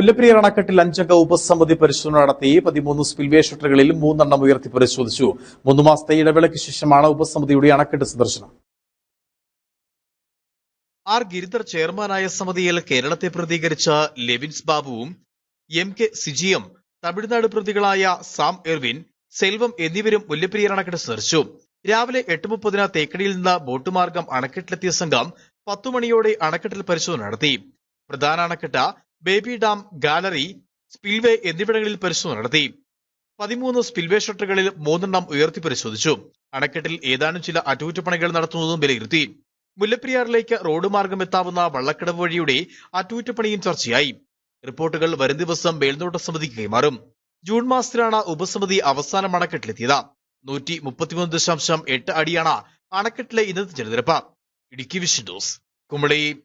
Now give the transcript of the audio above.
മുല്ലപ്പെരിയാർ അണക്കെട്ടിൽ അഞ്ചംഗ ഉപസമിതി പരിശോധന നടത്തി പതിമൂന്ന് സ്പിൽവേ ഷട്ടറുകളിൽ മൂന്നെണ്ണം ഉയർത്തി പരിശോധിച്ചു. മൂന്ന് മാസത്തെ ഇടവേളയ്ക്ക് ശേഷമാണ് ഉപസമിതിയുടെ അണക്കെട്ട് സന്ദർശനം. ആർ ഗിരിധർ ചെയർമാനായ സമിതിയിൽ കേരളത്തെ പ്രതികരിച്ച ലെവിൻസ് ബാബുവും എം കെ സിജിയും തമിഴ്നാട് പ്രതികളായ സാം എർവിൻ സെൽവം എന്നിവരും മുല്ലപ്പെരിയാർ അണക്കെട്ട് സന്ദർശിച്ചു. രാവിലെ എട്ട് മുപ്പതിന് തേക്കടിയിൽ നിന്ന് ബോട്ട് മാർഗം അണക്കെട്ടിലെത്തിയ സംഘം പത്തു മണിയോടെ അണക്കെട്ടിൽ പരിശോധന നടത്തി. പ്രധാന അണക്കെട്ട് ബേബി ഡാം ഗാലറി സ്പിൽവേ എന്നിവിടങ്ങളിൽ പരിശോധന നടത്തി. പതിമൂന്ന് സ്പിൽവേ ഷട്ടറുകളിൽ മൂന്നെണ്ണം ഉയർത്തി പരിശോധിച്ചു. അണക്കെട്ടിൽ ഏതാനും ചില അറ്റകുറ്റപ്പണികൾ നടത്തുന്നതും വിലയിരുത്തി. മുല്ലപ്പെരിയാറിലേക്ക് റോഡ് മാർഗം എത്താവുന്ന വള്ളക്കടവ് വഴിയുടെ അറ്റകുറ്റപ്പണിയും ചർച്ചയായി. റിപ്പോർട്ടുകൾ വരും ദിവസം മേൽനോട്ട സമിതിക്ക് കൈമാറും. ജൂൺ മാസത്തിലാണ് ഉപസമിതി അവസാനം അണക്കെട്ടിലെത്തിയത്. നൂറ്റി മുപ്പത്തിമൂന്ന് ദശാംശം എട്ട് അടിയാണ് അണക്കെട്ടിലെ ഇന്നത്തെ ജലനിരപ്പ്. ഇടുക്കി വിഷൻ കുമളി.